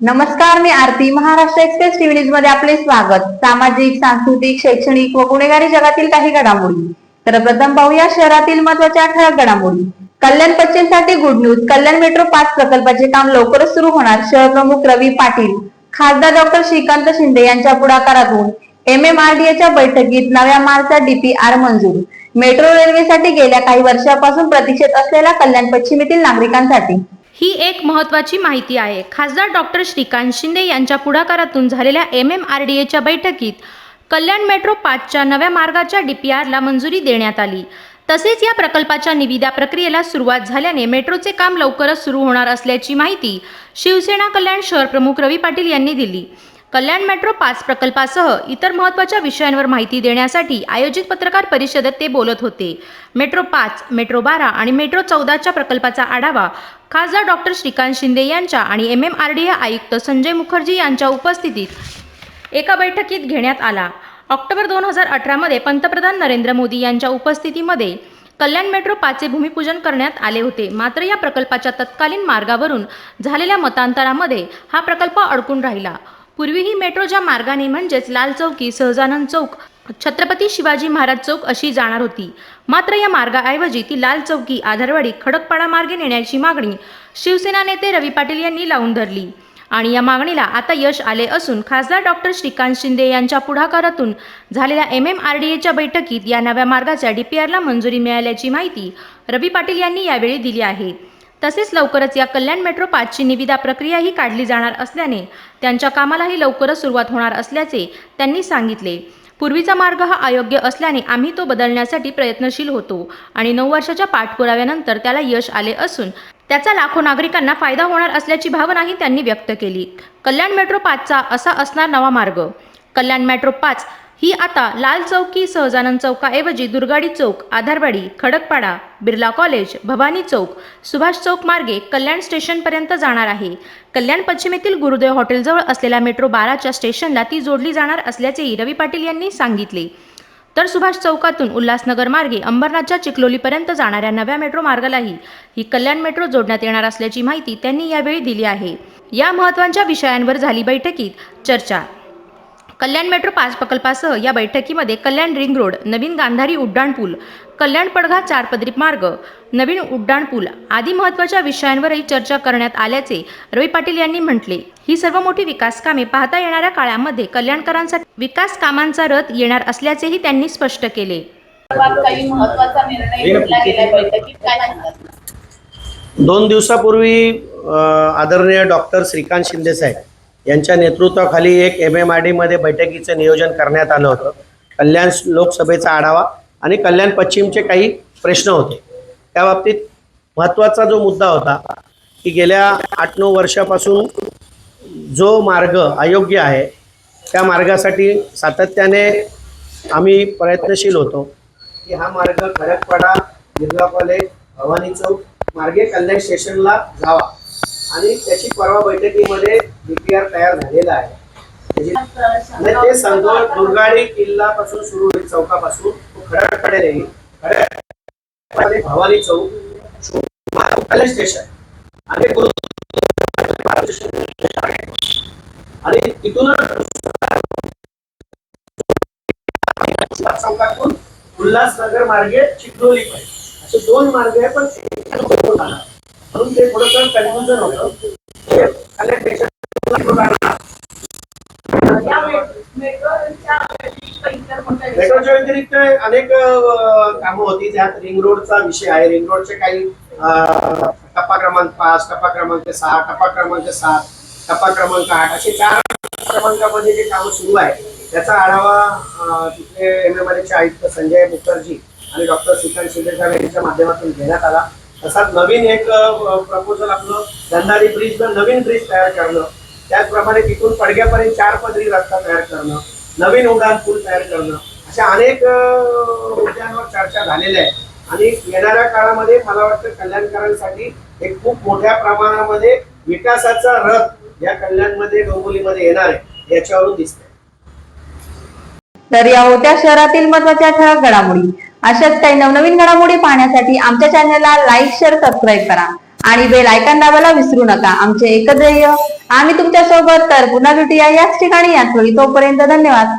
नमस्कार मी Aarti. Maharashtra express TV न्यूजमध्ये आपले स्वागत. सामाजिक सांस्कृतिक शैक्षणिक व गुन्हेगारी जगातील काही घडामोडी. तर प्रथम पाहूया शहरातील महत्त्वाच्या ठळक घडामोडी. कल्याण पश्चिमसाठी गुड न्यूज कल्याण मेट्रो पाच प्रकल्पाचे काम लवकरच सुरू होणार. शहर प्रमुख रवी पाटील खासदार डॉक्टर श्रीकांत शिंदे यांच्या पुढाकारातून एम एम च्या बैठकीत नव्या मार्गचा डीपीआर मंजूर. मेट्रो रेल्वेसाठी गेल्या काही वर्षापासून प्रतीक्षेत असलेल्या कल्याण पश्चिमेतील नागरिकांसाठी ही एक महत्त्वाची माहिती आहे. खासदार डॉक्टर श्रीकांत शिंदे यांच्या पुढाकारातून झालेल्या एम एम आर डी एच्या बैठकीत कल्याण मेट्रो पाचच्या नव्या मार्गाच्या डी पी आरला मंजुरी देण्यात आली. तसेच या प्रकल्पाच्या निविदा प्रक्रियेला सुरुवात झाल्याने मेट्रोचे काम लवकरच सुरू होणार असल्याची माहिती शिवसेना कल्याण शहर प्रमुख रवी पाटील यांनी दिली. कल्याण मेट्रो पाच प्रकल्पासह इतर महत्त्वाच्या विषयांवर माहिती देण्यासाठी आयोजित पत्रकार परिषदेत ते बोलत होते. मेट्रो पाच मेट्रो बारा आणि मेट्रो चौदाच्या प्रकल्पाचा आढावा खासदार डॉक्टर श्रीकांत शिंदे यांच्या आणि M M R D A आयुक्त संजय मुखर्जी यांच्या उपस्थितीत एका बैठकीत घेण्यात आला. ऑक्टोबर दोन हजार अठरामध्ये पंतप्रधान नरेंद्र मोदी यांच्या उपस्थितीमध्ये कल्याण मेट्रो पाचचे भूमिपूजन करण्यात आले होते. मात्र या प्रकल्पाच्या तत्कालीन मार्गावरून झालेल्या मतांतरामध्ये हा प्रकल्प अडकून राहिला. पूर्वी ही मार्गाने म्हणजेच लाल चौकी सहजानंद चौक छत्रपती शिवाजी महाराज चौक अशी जाणार होती. मात्र या मार्गाऐवजी ती लाल चौकी आधारवाडी खडकपाडा मार्गे नेण्याची मागणी शिवसेना नेते रवी पाटील यांनी लावून धरली. आणि या मागणीला आता यश आले असून खासदार डॉक्टर श्रीकांत शिंदे यांच्या पुढाकारातून झालेल्या एम एम आर डी एच्या बैठकीत या नव्या मार्गाच्या डी पी आरला मंजुरी मिळाल्याची माहिती रवी पाटील यांनी यावेळी दिली आहे. तसेच लवकरच या कल्याण मेट्रो पाचची निविदा प्रक्रियाही काढली जाणार असल्याने त्यांच्या कामालाही लवकरच सुरुवात होणार असल्याचे त्यांनी सांगितले. पूर्वीचा मार्ग हा अयोग्य असल्याने आम्ही तो बदलण्यासाठी प्रयत्नशील होतो आणि नऊ वर्षाच्या पाठपुराव्यानंतर त्याला यश आले असून त्याचा लाखो नागरिकांना फायदा होणार असल्याची भावनाही त्यांनी व्यक्त केली. कल्याण मेट्रो पाचचा असा असणार नवा मार्ग. कल्याण मेट्रो पाच. ही आता लाल चौकी सहजानंद चौकाऐवजी दुर्गाडी चौक आधारवाडी खडकपाडा बिर्ला कॉलेज भवानी चौक सुभाष चौक मार्गे कल्याण स्टेशनपर्यंत जाणार आहे. कल्याण पश्चिमेतील गुरुदेव हॉटेलजवळ असलेल्या मेट्रो बाराच्या स्टेशनला ती जोडली जाणार असल्याचेही रवी पाटील यांनी सांगितले. तर सुभाष चौकातून उल्हासनगर मार्गे अंबरनाथच्या चिखलोलीपर्यंत जाणाऱ्या नव्या मेट्रो मार्गालाही ही कल्याण मेट्रो जोडण्यात येणार असल्याची माहिती त्यांनी यावेळी दिली आहे. या महत्त्वाच्या विषयांवर झाली बैठकीत चर्चा. कल्याण मेट्रो पाच प्रकल्पासह या बैठकीमध्ये कल्याण रिंग रोड नवीन गांधारी उड्डाणपूल कल्याण पडघा चारपदरी मार्ग नवीन उड्डाणपूल आदी महत्त्वाच्या विषयांवरही चर्चा करण्यात आल्याचे रवी पाटील यांनी म्हटले. ही सर्व मोठी विकास कामे पाहता येणाऱ्या काळामध्ये कल्याणकरांसाठी विकास कामांचा रथ येणार असल्याचेही त्यांनी स्पष्ट केले. काही महत्त्वाचा निर्णय घेतला बैठकीत काय दोन दिवसापूर्वी आदरणीय डॉक्टर श्रीकांत शिंदे साहेब यांच्या नेतृत्वाखाली एक एम एम आर डीमध्ये बैठकीचं नियोजन करण्यात आलं होतं. कल्याण लोकसभेचा आढावा आणि कल्याण पश्चिमचे काही प्रश्न होते. त्या बाबतीत महत्त्वाचा जो मुद्दा होता की गेल्या आठ नऊ वर्षापासून जो मार्ग अयोग्य आहे त्या मार्गासाठी सातत्याने आम्ही प्रयत्नशील होतो की हा मार्ग खडकपाडा बिर्ला कॉलेज भवानी चौक मार्गे कल्याण स्टेशनला जावा. आणि त्याची परवा बैठकीमध्ये डीपीआर तयार झालेला आहे. म्हणजे ते सांगतो दुर्गाडी किल्ला पासून सुरू होईल चौकापासून. तो खडककडे येईल खडककडे भवानी चौक. कल्याण स्टेशन आणि आणि तिथूनच चौकातून उल्हासनगर मार्गे चिखलोली पर्यंत असे दोन मार्ग आहे पण म्हणून ते थोडंसं कन्फ्युजन होतं. ते कल्याण स्टेशन या मेट्रोच्या व्यतिरिक्त इतर व्यतिरिक्त अनेक कामं होती. त्यात रिंग रोडचा विषय आहे. रिंग रोडचे काही टप्पा क्रमांक पाच टप्पा क्रमांक सहा टप्पा क्रमांक सात टप्पा क्रमांक आठ असे चार क्रमांकामध्ये जे कामं सुरू आहे त्याचा आढावा तिथे तिथले एम एम चे आयुक्त संजय मुखर्जी आणि डॉक्टर श्रीकांत शिंदेसाहेब यांच्या माध्यमातून घेण्यात आला. तसाच नवीन एक प्रपोजल आपलं गंधारी ब्रिज नवीन ब्रिज तयार करणं. त्याचप्रमाणे तिथून पडग्यापर्यंत चार पदरी रस्ता तयार करणं. नवीन उड्डाणपूल तयार करणं. अशा अनेक मुद्द्यांवर चर्चा झालेल्या आहे आणि येणाऱ्या काळामध्ये मला वाटतं कल्याणकरांसाठी एक खूप मोठ्या प्रमाणामध्ये विकासाचा रथ या कल्याणमध्ये डोंबोलीमध्ये येणार आहे याच्यावरून दिसत तर या होत्या शहरातील महत्त्वाच्या ठळक घडामोडी. अशाच काही नवनवीन घडामोडी पाहण्यासाठी आमच्या चॅनलला लाईक शेअर सबस्क्राईब करा. आणि बेल आयकॉन दाबायला विसरू नका. आमचे एकत्र आम्ही तुमच्यासोबत तर पुन्हा भेटूया याच ठिकाणी याच वेळी. तोपर्यंत धन्यवाद.